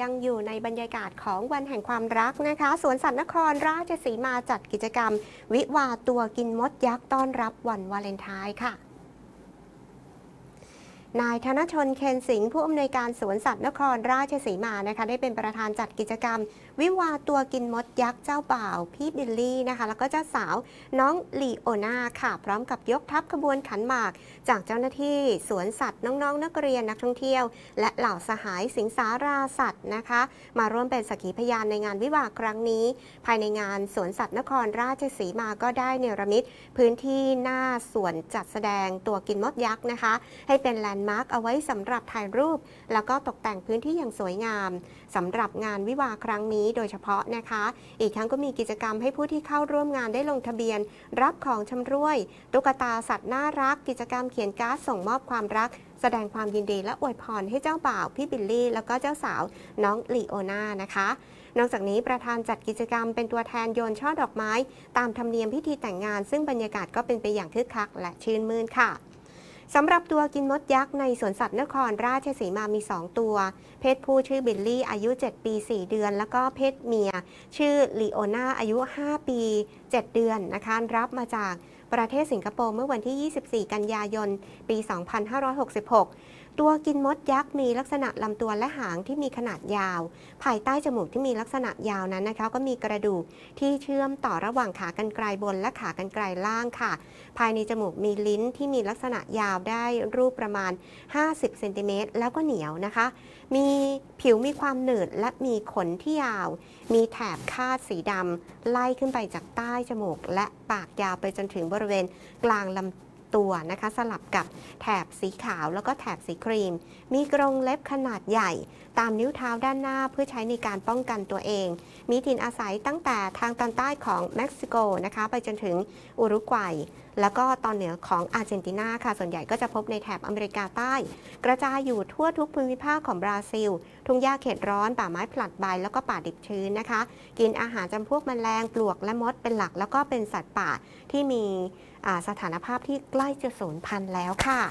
ยังอยู่ในบรรยากาศของวันแห่งความรักนะคะสวนสัตว์นครราชสีมาจัดกิจกรรม วิวาตัวกินมดยักษ์ต้อนรับวันวาเลนไทน์ค่ะ นายธนชนเคนสิงห์ผู้อำนวยการสวนสัตว์นครราชสีมานะคะ ได้เป็นประธานจัดกิจกรรม วิวาตัวกินมดยักษ์เจ้าบ่าวพี่บิลลี่นะคะ แล้วก็เจ้าสาวน้องลีโอนาค่ะ พร้อมกับยกทัพขบวนขันหมาก จากเจ้าหน้าที่สวนสัตว์น้องๆ นักเรียนนักท่องเที่ยว และเหล่าสหายสิงสาราสัตว์นะคะ มาร่วมเป็นสักขีพยานในงานวิวาครั้งนี้ ภายในงานสวนสัตว์นครราชสีมาก็ได้เนรมิตพื้นที่หน้าสวนจัดแสดงตัวกินมดยักษ์นะคะ ให้เป็นแลนด์มาร์กเอาไว้สำหรับถ่ายรูป แล้วก็ตกแต่งพื้นที่อย่างสวยงามสำหรับงานวิวาครั้งนี้โดยเฉพาะนะคะ อีกทั้งก็มีกิจกรรมให้ผู้ที่เข้าร่วมงานได้ลงทะเบียน รับของชำร่วย ตุ๊กตาสัตว์น่ารัก กิจกรรมเขียนการ์ดส่งมอบความรักแสดงความยินดีและอวยพรให้เจ้าบ่าวพี่บิลลี่ แล้วก็เจ้าสาวน้องลีโอนานะคะ นอกจากนี้ประธานจัดกิจกรรมเป็นตัวแทนโยนช่อดอกไม้ ตามธรรมเนียมพิธีแต่งงาน ซึ่งบรรยากาศก็เป็นไปอย่างคึกคักและชื่นมื่นค่ะ สำหรับตัวกินมดยักษ์ในสวนสัตว์นครราชสีมามี 2 ตัว เพศผู้ชื่อบิลลี่อายุ 7 ปี 4 เดือน แล้วก็เพศเมีย ชื่อลีโอนาอายุ 5 ปี 7 เดือนนะคะรับมาจากประเทศสิงคโปร์เมื่อวันที่ 24 กันยายน ปี 2566 ตัวกินมดยักษ์มีลักษณะลำตัวและหางที่มีขนาดยาว ภายใต้จมูกที่มีลักษณะยาวนั้นนะคะ ก็มีกระดูกที่เชื่อมต่อระหว่างขากรรไกรบนและขากรรไกรล่างค่ะ ภายในจมูกมีลิ้นที่มีลักษณะยาวได้รูปประมาณ 50เซนติเมตรแล้วก็เหนียวนะคะ มีผิวมีความหนืดและมีขนที่ยาว มีแถบคาดสีดำไล่ขึ้นไปจากใต้จมูกและปากยาวไปจนถึงบริเวณกลางลำ ตัวนะคะ สลับกับแถบสีขาวแล้วก็แถบสีครีม มีกรงเล็บขนาดใหญ่ ตามนิ้วเท้าด้านหน้าเพื่อใช้ในการป้องกันตัวเอง มีถิ่นอาศัยตั้งแต่ทางตอนใต้ของเม็กซิโกนะคะไปจนถึงอุรุกวัย แล้วก็ตอนเหนือของอาร์เจนตินาค่ะ ส่วนใหญ่ก็จะพบในแถบอเมริกาใต้ กระจายอยู่ทั่วทุกภูมิภาคของบราซิล ทุ่งหญ้าเขตร้อน ป่าไม้ผลัดใบแล้วก็ป่าดิบชื้นนะคะ กินอาหารจำพวกแมลงปลวกและมดเป็นหลัก แล้วก็เป็นสัตว์ป่าที่มีสถานภาพที่ใกล้จะสูญพันธุ์แล้วค่ะ